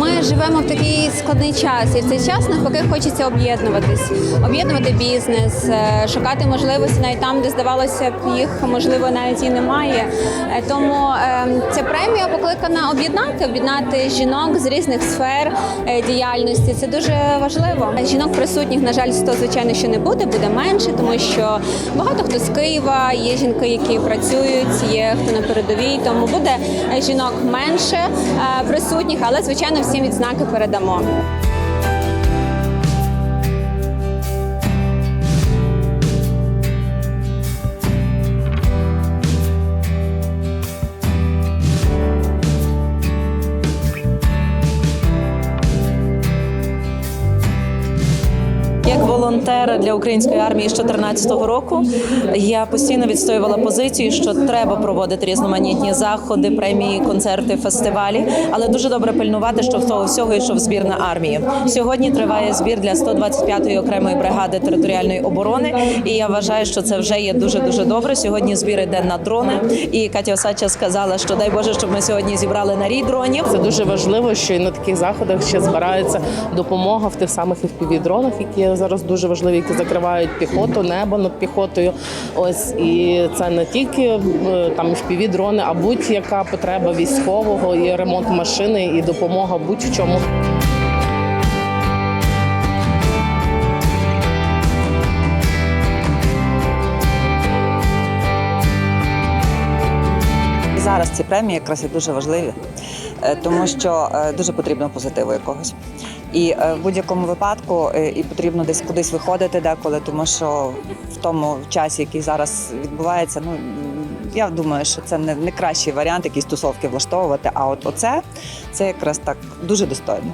ми живемо в такий складний час, і в цей час навпаки хочеться об'єднуватись, об'єднувати бізнес, е, шукати можливості навіть там, де здавалося б, їх можливо навіть і немає. Е, Тому е, ця премія покликана об'єднати, об'єднати жінок з різних сфер діяльності. Це дуже важливо. Жінок присутніх, на жаль, 100, звичайно, що не буде, буде менше, тому що багато хто з Києва, є жінки, які працюють, є хто на передовій, тому буде жінок менше присутніх, але звичайно всім відзнаки передамо. Як волонтер для української армії з 2014 року я постійно відстоювала позицію, що треба проводити різноманітні заходи, премії, концерти, фестивалі, але дуже добре пильнувати, що в того всього йшов збір на армію. Сьогодні триває збір для 125-ї окремої бригади територіальної оборони, і я вважаю, що це вже є дуже дуже добре. Сьогодні збір йде на дрони. І Катя Осадча сказала, що дай Боже, щоб ми сьогодні зібрали на рій дронів. Це дуже важливо, що і на таких заходах ще збирається допомога в тих самих FPV-дронах, які зараз дуже важливі, які закривають піхоту, небо над піхотою. Ось і це не тільки е, там FPV-дрони, а будь-яка потреба військового, і ремонт машини, і допомога будь-в чому. Зараз ці премії якраз і дуже важливі, е, тому що е, дуже потрібно позитиву якогось. І е, в будь-якому випадку е, і потрібно десь кудись виходити деколи, тому що в тому часі, який зараз відбувається, ну я думаю, що це не, не кращий варіант якісь тусовки влаштовувати. А от оце це якраз так дуже достойно.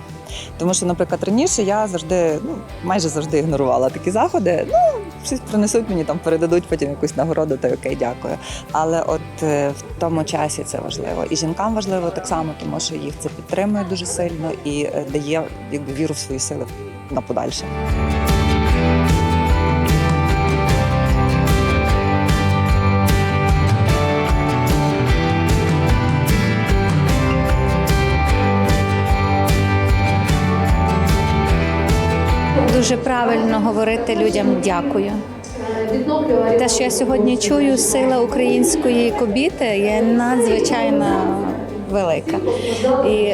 Тому що, наприклад, раніше я завжди, ну майже завжди ігнорувала такі заходи. Ну, щось принесуть мені там, передадуть потім якусь нагороду, та окей, дякую. Але от е, в тому часі це важливо. І жінкам важливо так само, тому що їх це підтримує дуже сильно і е, дає якби віру в свої сили на подальше. Дуже правильно говорити людям дякую. Те, що я сьогодні чую, сила української кобіти є надзвичайно велика. І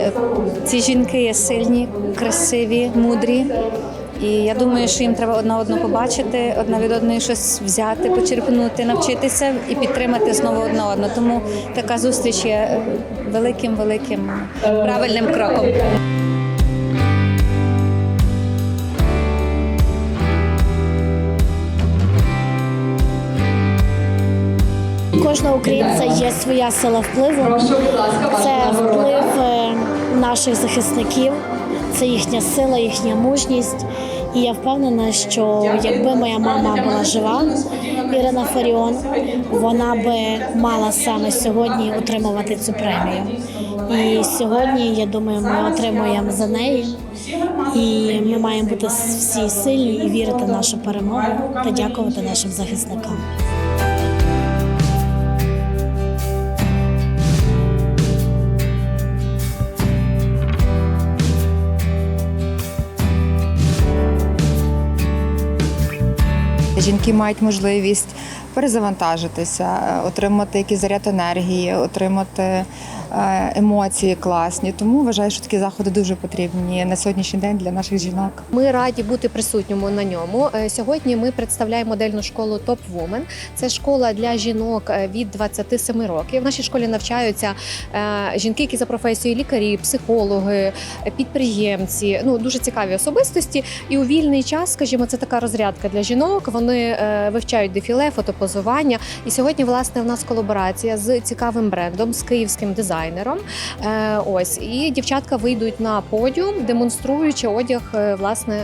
ці жінки є сильні, красиві, мудрі. І я думаю, що їм треба одна одну побачити, одна від одної щось взяти, почерпнути, навчитися і підтримати знову одна одну. Тому така зустріч є великим, великим правильним кроком. Кожного українця є своя сила впливу. Це вплив е, наших захисників, це їхня сила, їхня мужність. І я впевнена, що якби моя мама була жива, Ірина Фаріон, вона би мала саме сьогодні отримувати цю премію. І сьогодні, я думаю, ми отримуємо за неї. І ми маємо бути всі сильні і вірити в нашу перемогу та дякувати нашим захисникам. Жінки мають можливість перезавантажитися, е, отримати якийсь заряд енергії, отримати емоції класні. Тому вважаю, що такі заходи дуже потрібні на сьогоднішній день для наших жінок. Ми раді бути присутніми на ньому. Е, Сьогодні ми представляємо модельну школу Top Woman. Це школа для жінок е, від 27 років. В нашій школі навчаються е, жінки, які за професією лікарі, психологи, е, підприємці. Ну дуже цікаві особистості. І у вільний час, скажімо, це така розрядка для жінок. Вони е, вивчають дефіле, фотопозування. І сьогодні, власне, в нас колаборація з цікавим брендом, з київським дизайнером. Е, Ось і дівчатка вийдуть на подіум, демонструючи одяг е, власне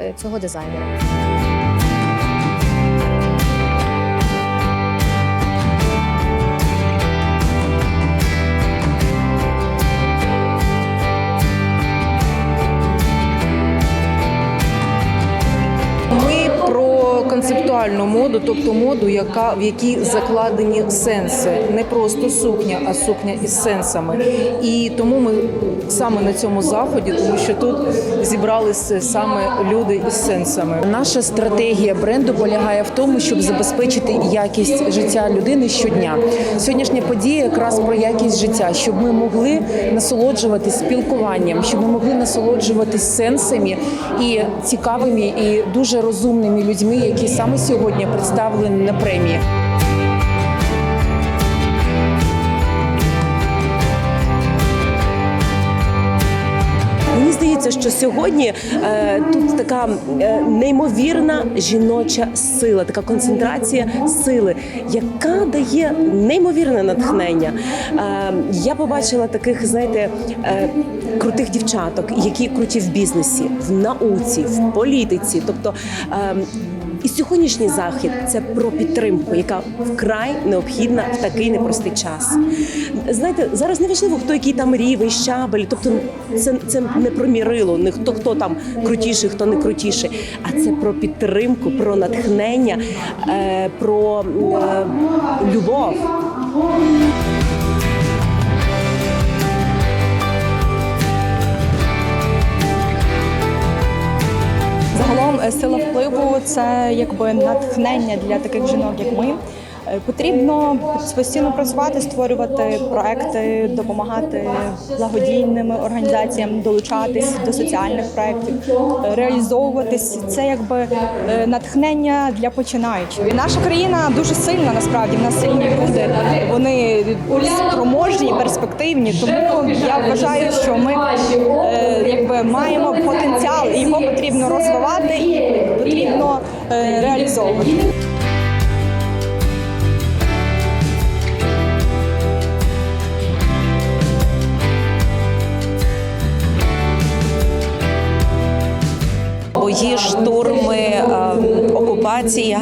е, цього дизайнера. Ми сексуальну моду, тобто моду, яка в якій закладені сенси, не просто сукня, а сукня із сенсами. І тому ми саме на цьому заході, тому що тут зібралися саме люди із сенсами. Наша стратегія бренду полягає в тому, щоб забезпечити якість життя людини щодня. Сьогоднішня подія якраз про якість життя, щоб ми могли насолоджуватись спілкуванням, щоб ми могли насолоджуватись сенсами і цікавими і дуже розумними людьми, які саме сьогодні представлені на премії. Здається, що сьогодні е, тут така е, неймовірна жіноча сила, така концентрація сили, яка дає неймовірне натхнення. Е, я побачила таких, знаєте, е, крутих дівчаток, які круті в бізнесі, в науці, в політиці. Тобто е, і сьогоднішній захід це про підтримку, яка вкрай необхідна в такий непростий час. Знаєте, зараз не важливо, хто який там рівень, щабель, тобто це, це не про мірило, не хто хто там крутіший, хто не крутіший, а це про підтримку, про натхнення, е, про е, любов. Сила впливу це якби натхнення для таких жінок, як ми. Е, Потрібно постійно працювати, створювати проекти, допомагати благодійним організаціям, долучатись до соціальних проєктів, е, реалізовуватись. Це якби е, натхнення для починаючих. І наша країна дуже сильна насправді. В нас сильні люди, вони спроможні, перспективні. Тому я вважаю, що ми е, якби маємо потенціал, і його потрібно розвивати і потрібно реалізовувати. Бої, штурми, окупація.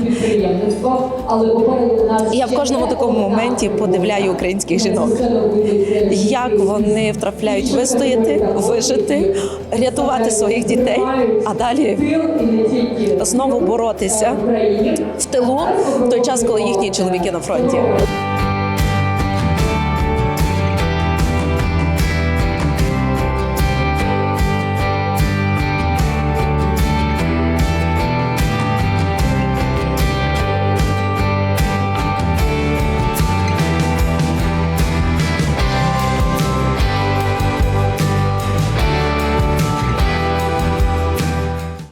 Я в кожному такому моменті подивляю українських жінок, як вони втрапляють вистояти, вижити, рятувати своїх дітей, а далі знову боротися в тилу в той час, коли їхні чоловіки на фронті.